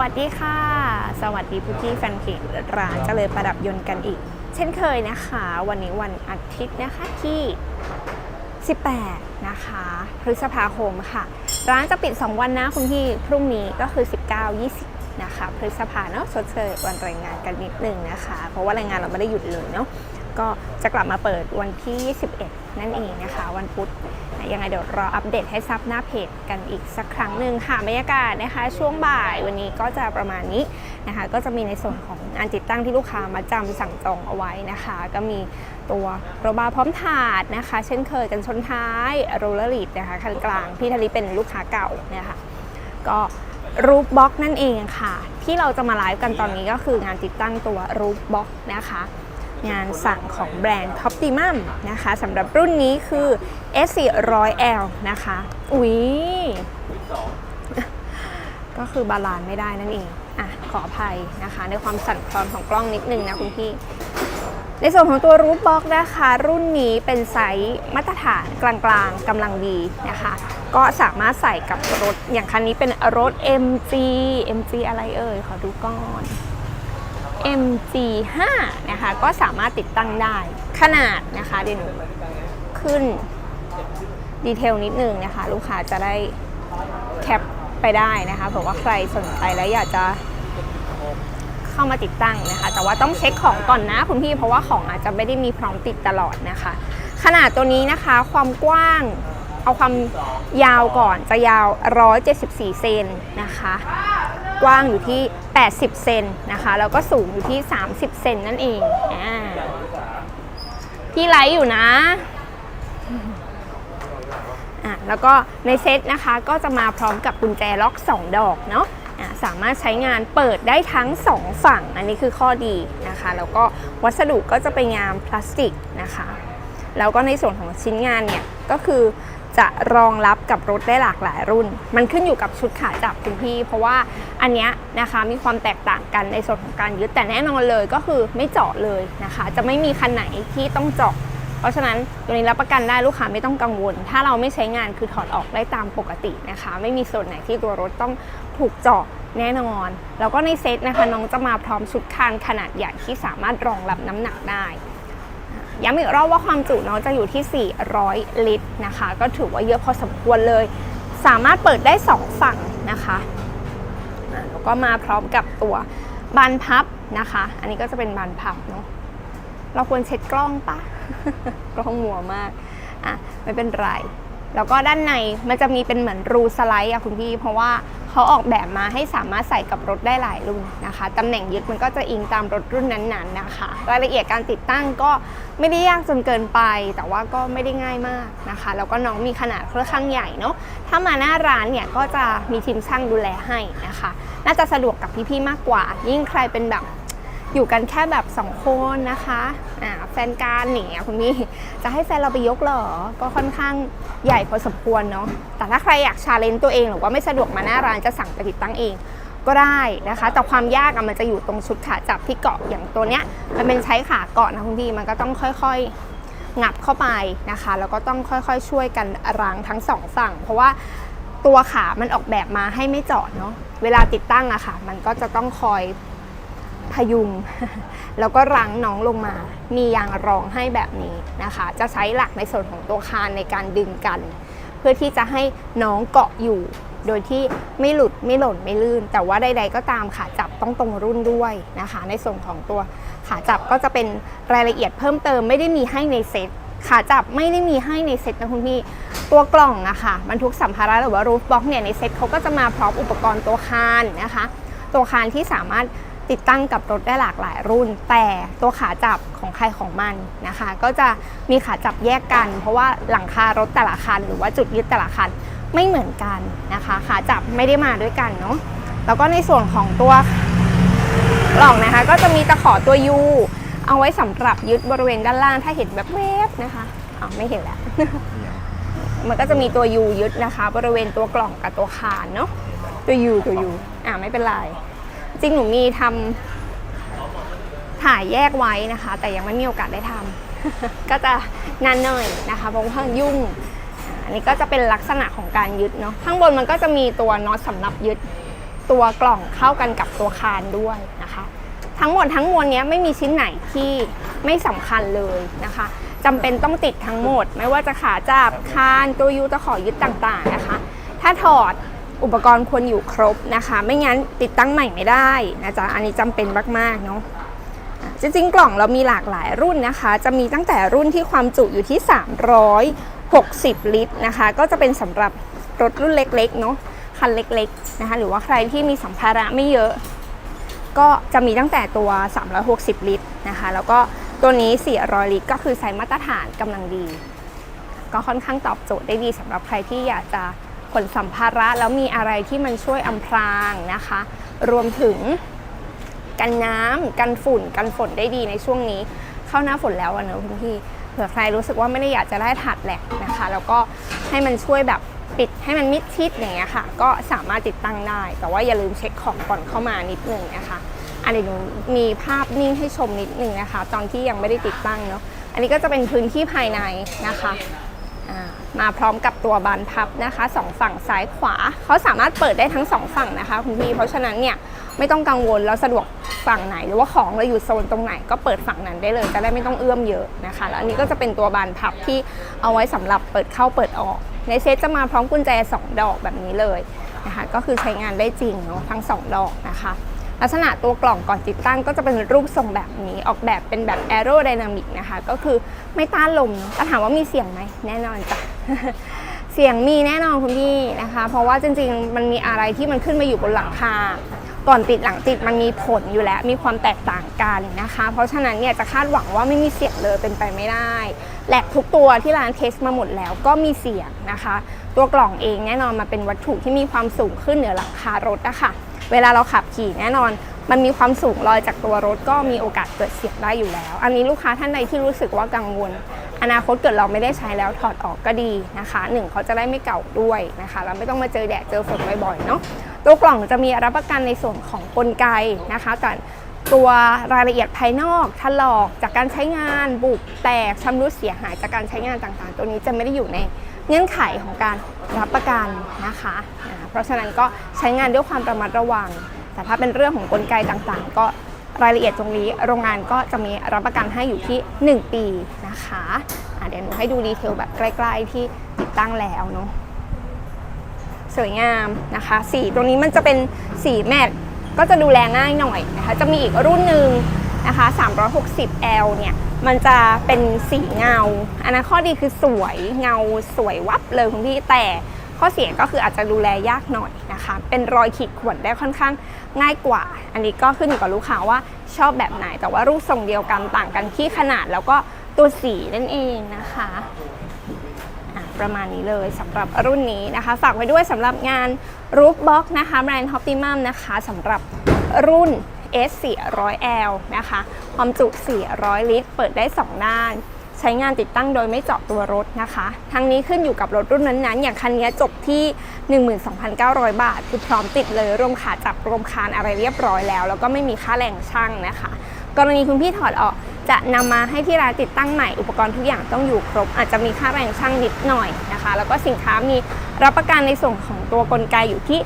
วัสดีค่ะ สวัสดีพี่พี่แฟนเพจร้านเจริญประดับยนต์กันอีก เช่นเคยนะคะ วันนี้วันอาทิตย์นะคะที่ 18 นะคะพฤษภาคมค่ะ ร้านจะปิด 2 วันนะคุณพี่พรุ่งนี้ก็คือ 19 20 นะคะพฤษภาเนาะชดเชยวันแรงงานกันนิดนึงนะคะ เพราะว่าแรงงานเราไม่ได้หยุดเลยเนาะ ก็จะกลับมาเปิดวันที่ 21 นั่นเองนะคะ วันพุธยังไงเดี๋ยวรออัปเดตให้ทราบหน้าเพจกันอีกสักครั้งหนึ่งค่ะบรรยากาศนะคะ ช่วงบ่ายวันนี้ก็จะประมาณนี้นะคะ ก็จะมีในส่วนของงานติดตั้งที่ลูกค้ามาจำสั่งจองเอาไว้นะคะ ก็มีตัวโรบาร์พร้อมถาดนะคะ เช่นเคยกันชนท้ายโรลเลอร์ลีดนะคะคันกลางพี่ธลิเป็นลูกค้าเก่าเนี่ยค่ะก็รูปบ็อกนั่นเองค่ะ ที่เราจะมาไลฟ์กันตอนนี้ก็คืองานติดตั้งตัวรูปบ็อกนะคะ งานสั่งของแบรนด์ Optimum นะคะสำหรับรุ่นนี้คือ S400L นะคะ อุ๊ย ก็คือบาลานไม่ได้นั่นเอง อะ ขออภัยนะคะ ในความสั่นคลอนของกล้องนิดนึงนะคุณพี่ ในส่วนของตัวรูปบ็อกนะคะ รุ่นนี้เป็นไซส์มาตรฐานกลางๆกำลังดีนะคะ ก็สามารถใส่กับรถอย่างคันนี้เป็นรถ MG MG อะไรเอ่ย ขอดูก่อน MG5 นะคะก็สามารถติดตั้งได้ขนาดนะคะเดี๋ยวหนูขึ้นดีเทลนิดนึงนะคะ ลูกค้าจะได้แคปไปได้นะคะเผื่อว่าใครสนใจแล้วอยากจะเข้ามาติดตั้งนะคะ แต่ว่าต้องเช็คของก่อนนะคุณพี่เพราะว่าของอาจจะไม่ได้มีพร้อมติดตลอดนะคะ ขนาดตัวนี้นะคะความกว้างเอาความยาวก่อนจะยาว 174 เซนนะคะ กว้างอยู่ที่ 80 เซนนะคะ แล้วก็สูงอยู่ที่ 30 เซนนั่นเองอพี่ไลฟ์อยู่นะอะแล้วก็ในเซตนะคะก็จะมาพร้อมกับกุญแจล็อก 2 ดอกเนาะอะสามารถใช้งานเปิดได้ทั้ง 2 ฝั่ง อันนี้คือข้อดีนะคะ แล้วก็วัสดุก็จะเป็นงานพลาสติกนะคะ แล้วก็ในส่วนของชิ้นงานเนี่ยก็คือ จะรองรับกับรถได้หลากหลายรุ่น มันขึ้นอยู่กับชุดขาจับคุณพี่ เพราะว่าอันเนี้ยนะคะมีความแตกต่างกันในส่วนของการยึดแต่แน่นอนเลยก็คือไม่เจาะเลยนะคะ จะไม่มีคันไหนที่ต้องเจาะ เพราะฉะนั้นตัวนี้รับประกันได้ลูกค้าไม่ต้องกังวล ถ้าเราไม่ใช้งานคือถอดออกได้ตามปกตินะคะ ไม่มีส่วนไหนที่ตัวรถต้องถูกเจาะแน่นอน แล้วก็ในเซตนะคะน้องจะมาพร้อมชุดคานขนาดใหญ่ที่สามารถรองรับน้ำหนักได้ ย้ำอีกรอบว่าความจุเน้องจะอยู่ที่ 400 ลิตรนะคะ ก็ถือว่าเยอะพอสมควรเลย สามารถเปิดได้ 2 ฝั่งนะคะอะแล้วก็มาพร้อมกับตัวบานพับนะคะ อันนี้ก็จะเป็นบานพับเนาะเราควรเช็ดกล้องปะกล้องมัวมากอะไม่เป็นไร แล้วก็ด้านในมันจะมีเป็นเหมือนรูสไลด์อะคุณพี่ เพราะว่า เขาออกแบบมาให้สามารถใส่กับรถได้หลายรุ่นนะคะตำแหน่งยึดมันก็จะอิงตามรถรุ่นนั้นๆนะคะ รายละเอียดการติดตั้งก็ไม่ได้ยากจนเกินไป แต่ว่าก็ไม่ได้ง่ายมากนะคะ แล้วก็น้องมีขนาดค่อนข้างใหญ่เนาะถ้ามาหน้าร้านเนี่ยก็จะมีทีมช่างดูแลให้นะคะ น่าจะสะดวกกับพี่ๆมากกว่า ยิ่งใครเป็นแบบ อยู่กันแค่แบบสองคนนะคะอ่าแฟนการหนี่ยคุณพี่จะให้แฟนเราไปยกหรอ ก็ค่อนข้างใหญ่พอสมควรเนาะแต่ถ้าใครอยากชาเลนจ์ตัวเองหรือว่าไม่สะดวกมาหน้าร้านจะสั่งไปติดตั้งเองก็ได้นะคะ แต่ความยากอะมันจะอยู่ตรงชุดขาจับที่เกาะอย่างตัวเนี้ย มันเป็นใช้ขาเกาะนะคุณพี่มันก็ต้องค่อยๆงับเข้าไปนะคะแล้วก็ต้องค่อยๆช่วยกันรังทั้งสองฝั่ง เพราะว่าตัวขามันออกแบบมาให้ไม่จาะเนาะเวลาติดตั้งอะค่ะ มันก็จะต้องคอย พยุง แล้วก็รั้งน้องลงมา มียางรองให้แบบนี้นะคะ จะใช้หลักในส่วนของตัวคานในการดึงกัน เพื่อที่จะให้น้องเกาะอยู่ โดยที่ไม่หลุดไม่หล่นไม่ลื่น แต่ว่าใด ๆ ก็ตามขาจับต้องตรงรุ่นด้วยนะคะ ในส่วนของตัวขาจับก็จะเป็นรายละเอียดเพิ่มเติมไม่ได้มีให้ในเซ็ตขาจับไม่ได้มีให้ในเซ็ตนะคุณพี่ ตัวกล่องอะค่ะบรรทุกสัมภาระหรือว่ารูฟบ็อกเนี่ยในเซ็ตเขาก็จะมาพร้อมอุปกรณ์ตัวคานนะคะ ตัวคานที่สามารถ ติดตั้งกับรถได้หลากหลายรุ่น แต่ตัวขาจับของใครของมันนะคะ ก็จะมีขาจับแยกกัน เพราะว่าหลังคารถแต่ละคัน หรือว่าจุดยึดแต่ละคันไม่เหมือนกันนะคะ ขาจับไม่ได้มาด้วยกันเนาะแล้วก็ในส่วนของตัวกล่องนะคะ ก็จะมีตะขอตัว U เอาไว้สำหรับยึดบริเวณด้านล่างถ้าเห็นแบบเวฟนะคะอ้าวไม่เห็นแล้ว มันก็จะมีตัว U ยึดนะคะ บริเวณตัวกล่องกับตัวคานเนาะตัว U ตัว U อ่าไม่เป็นไร ริงหนูมีทำถ่ายแยกไว้นะคะ แต่ยังไม่มีโอกาสได้ทำก็จะนานหน่อยนะคะเพราะว่ายุ่งอันนี้ก็จะเป็นลักษณะของการยึดเนาะข้างบนมันก็จะมีตัวน็อตสำหรับยึดตัวกล่องเข้ากันกับตัวคานด้วยนะคะ ทั้งหมดทั้งมวลนี้ไม่มีชิ้นไหนที่ไม่สำคัญเลยนะคะจำเป็นต้องติดทั้งหมด ไม่ว่าจะขาจับคานตัวยูตะขอยึดต่างๆนะคะ ถ้าถอด อุปกรณ์ควรอยู่ครบนะคะ ไม่งั้นติดตั้งใหม่ไม่ได้นะจ๊ะอันนี้จำเป็นมากๆเนาะจริงๆ กล่องเรามีหลากหลายรุ่นนะคะ จะมีตั้งแต่รุ่นที่ความจุอยู่ที่ 360 ลิตรนะคะ ก็จะเป็นสำหรับรถรุ่นเล็กๆเนาะคันเล็กๆนะคะ หรือว่าใครที่มีสัมภาระไม่เยอะ ก็จะมีตั้งแต่ตัว 360 ลิตรนะคะ แล้วก็ตัวนี้ 400 ลิตร ก็คือไซส์มาตรฐานกำลังดี ก็ค่อนข้างตอบโจทย์ได้ดีสำหรับใครที่อยากจะ ขนสัมภาระแล้วมีอะไรที่มันช่วยอำพรางนะคะ รวมถึงกันน้ำกันฝุ่น กันฝนได้ดีในช่วงนี้ เข้าหน้าฝนแล้วอะเนอะคุณพี่เผื่อใครรู้สึกว่าไม่ได้อยากจะได้ถัดแหลกนะคะ แล้วก็ให้มันช่วยแบบปิดให้มันมิดชิดอย่างเงี้ยค่ะ ก็สามารถติดตั้งได้ แต่ว่าอย่าลืมเช็คของก่อนเข้ามานิดนึงนะคะ อันนี้หนูมีภาพนิ่งให้ชมนิดนึงนะคะ ตอนที่ยังไม่ได้ติดตั้งเนาะอันนี้ก็จะเป็นพื้นที่ภายในนะคะ มาพร้อมกับตัวบานพับนะคะสองฝั่งซ้ายขวา เขาสามารถเปิดได้ทั้งสองฝั่งนะคะคุณพี่เพราะฉะนั้นเนี่ยไม่ต้องกังวลเราสะดวกฝั่งไหน หรือว่าของเราอยู่โซนตรงไหนก็เปิดฝั่งนั้นได้เลยจะได้ไม่ต้องเอื้อมเยอะนะคะแล้วอันนี้ก็จะเป็นตัวบานพับที่เอาไว้สำหรับเปิดเข้าเปิดออก ในเซตจะมาพร้อมกุญแจ 2 ดอกแบบนี้เลยนะคะก็คือใช้งานได้จริงเนาะทั้ง 2 ดอกนะคะลักษณะตัวกล่องก่อนติดตั้งก็จะเป็นรูปทรงแบบนี้ออกแบบเป็นแบบแอโรไดนามิกนะคะ ก็คือไม่ต้านลมเนอะแต่ถามว่ามีเสียงไหมแน่นอนจ้ะ เสียงมีแน่นอนคุณพี่นะคะ เพราะว่าจริงๆ มันมีอะไรที่มันขึ้นมาอยู่บนหลังคา ก่อนติดหลังติดมันมีผลอยู่แล้ว มีความแตกต่างกันนะคะ เพราะฉะนั้นเนี่ยจะคาดหวังว่าไม่มีเสียงเลยเป็นไปไม่ได้แหลกทุกตัวที่ร้านเทสมาหมดแล้วก็มีเสียงนะคะ ตัวกล่องเองแน่นอนมาเป็นวัตถุที่มีความสูงขึ้นเหนือหลังคารถนะคะเวลาเราขับขี่แน่นอนมันมีความสูงลอยจากตัวรถก็มีโอกาสเกิดเสียงได้อยู่แล้ว อันนี้ลูกค้าท่านใดที่รู้สึกว่ากังวล อนาคตเกิดเราไม่ได้ใช้แล้วถอดออกก็ดีนะคะหนึ่งเขาจะได้ไม่เก่าด้วยนะคะ เราไม่ต้องมาเจอแดดเจอฝนบ่อยๆเนาะตัวกล่องจะมีรับประกันในส่วนของกลไกนะคะแต่ตัวรายละเอียดภายนอกถลอกจากการใช้งานบุบแตกชำรุดเสียหายจากการใช้งานต่างๆ ตัวนี้จะไม่ได้อยู่ในเงื่อนไขของการรับประกันนะคะอ่าเพราะฉะนั้นก็ใช้งานด้วยความระมัดระวัง แต่ถ้าเป็นเรื่องของกลไกต่างๆ ก็ รายละเอียดตรงนี้โรงงานก็จะมีรับประกันให้อยู่ที่ 1 ปีนะคะะเดี๋ยวหนูให้ดูดีเทลแบบใกล้ๆที่ติดตั้งแล้วเนาะสวยงามนะคะ สีตรงนี้มันจะเป็นสีแมตต์ก็จะดูแลง่ายหน่อยนะคะจะมีอีกรุ่นหนึ่งนะคะ 360L เนี่ยมันจะเป็นสีเงา อันนั้นข้อดีคือสวยเงาสวยวับเลยคุณพี่แต่ ข้อเสียก็คืออาจจะดูแลยากหน่อยนะคะ เป็นรอยขีดข่วนได้ค่อนข้างง่ายกว่า อันนี้ก็ขึ้นอยู่กับลูกค้าว่าชอบแบบไหน แต่ว่ารูปทรงเดียวกันต่างกันที่ขนาดแล้วก็ตัวสีนั่นเองนะคะประมาณนี้เลยสำหรับรุ่นนี้นะคะ ฝากไว้ด้วยสำหรับงานรูฟบ็อกนะคะแบรนด์ Optimum นะคะสำหรับรุ่น S 400 L นะคะ ความจุ 400 ลิตร เปิดได้ 2 ด้าน ใช้งานติดตั้งโดยไม่เจาะตัวรถนะคะ ทั้งนี้ขึ้นอยู่กับรถรุ่นนั้นๆ อย่างคันนี้จบที่ 12,900 บาท คือพร้อมติดเลยรวมขาจับรวมคานอะไรเรียบร้อยแล้ว แล้วก็ไม่มีค่าแรงช่างนะคะ กรณีคุณพี่ถอดออกจะนำมาให้ที่ร้านติดตั้งใหม่อุปกรณ์ทุกอย่างต้องอยู่ครบ อาจจะมีค่าแรงช่างนิดหน่อยนะคะ แล้วก็สินค้ามีรับประกันในส่วนของตัวกลไกอยู่ที่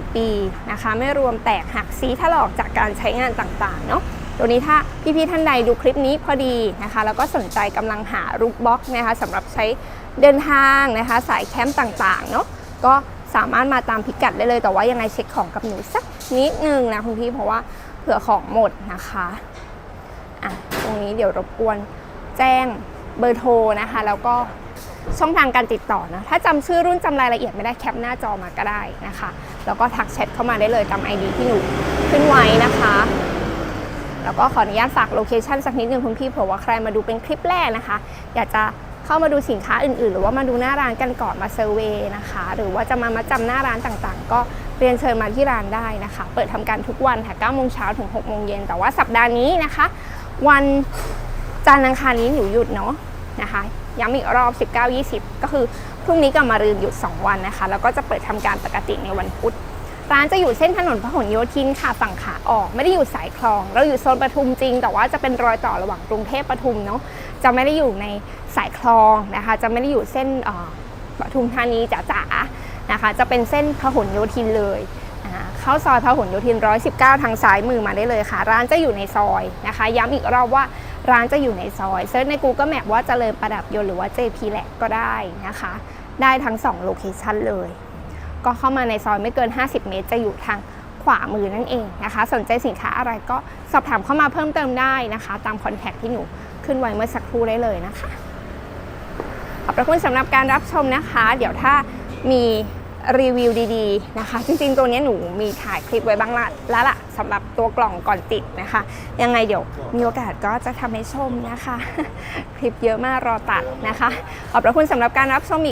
1 ปีนะคะ ไม่รวมแตกหักซีถลอกจากการใช้งานต่างๆเนาะ ตัวนี้ถ้าพี่ๆท่านใดดูคลิปนี้พอดีนะคะแล้วก็สนใจกำลังหารูปบล็อกนะคะสำหรับใช้เดินทางนะคะสายแคมป์ต่างๆเนาะก็สามารถมาตามพิกัดได้เลยแต่ว่ายังไงเช็คของกับหนูสักนิดนึงนะคุณพี่เพราะว่าเผื่อของหมดนะคะอะตรงนี้เดี๋ยวรบกวนแจ้งเบอร์โทรนะคะ แล้วก็ช่องทางการติดต่อนะถ้าจำชื่อรุ่นจำรายละเอียดไม่ได้แคปหน้าจอมาก็ได้นะคะ แล้วก็ทักแชทเข้ามาได้เลยตาม ID ที่หนูขึ้นไว้นะคะ แล้วก็ขออนุญาตฝากโลเคชันสักนิดนึงคุณพี่เผื่อว่าใครมาดูเป็นคลิปแรกนะคะ อยากจะเข้ามาดูสินค้าอื่นๆ หรือว่ามาดูหน้าร้านกันก่อนมาเซอร์เวย์นะคะ หรือว่าจะมามาจำหน้าร้านต่างๆ ก็เรียนเชิญมาที่ร้านได้นะคะ เปิดทำการทุกวันค่ะ9โมงเช้าถึง6โมงเย็นแต่ว่าสัปดาห์นี้นะคะ วันจันทร์อังคารนี้หนูหยุดเนาะนะคะย้ำอีกรอบ 19-20 ก็คือพรุ่งนี้กับมารืนหยุด 2 วันนะคะ แล้วก็จะเปิดทำการปกติในวันพุธ ร้านจะอยู่เส้นถนนพหลโยธินค่ะฝั่งขาออก ไม่ได้อยู่สายคลอง เราอยู่โซนปทุมจริง แต่ว่าจะเป็นรอยต่อระหว่างกรุงเทพปทุมเนาะจะไม่ได้อยู่ในสายคลองนะคะ จะไม่ได้อยู่เส้นปทุมธานีจ๋าๆนะคะ จะเป็นเส้นพหลโยธินเลยเข้าซอยพหลโยธิน 119 ทางซ้ายมือมาได้เลยค่ะ ร้านจะอยู่ในซอยนะคะ ย้ำอีกรอบว่าร้านจะอยู่ในซอยเซิร์ชใน Google Map ว่าเจริญประดับยนต์หรือว่า JP แหละก็ได้นะคะ ได้ทั้ง 2 โลเคชันเลย ก็เข้ามาในซอยไม่เกิน 50 เมตร จะอยู่ทางขวามือนั่นเองนะคะ สนใจสินค้าอะไรก็สอบถามเข้ามาเพิ่มเติมได้นะคะ ตามคอนแทคที่หนูขึ้นไว้เมื่อสักครู่ได้เลยนะคะ ขอบพระคุณสำหรับการรับชมนะคะ เดี๋ยวถ้ามีรีวิวดีๆนะคะ จริงๆ ตัวนี้หนูมีถ่ายคลิปไว้บ้างละแล้วล่ะสำหรับตัวกล่องก่อนติดนะคะ ยังไงเดี๋ยวมีโอกาสก็จะทำให้ชมนะคะ คลิปเยอะมากรอตัดนะคะ ขอบพระคุณสำหรับการรับชมอีก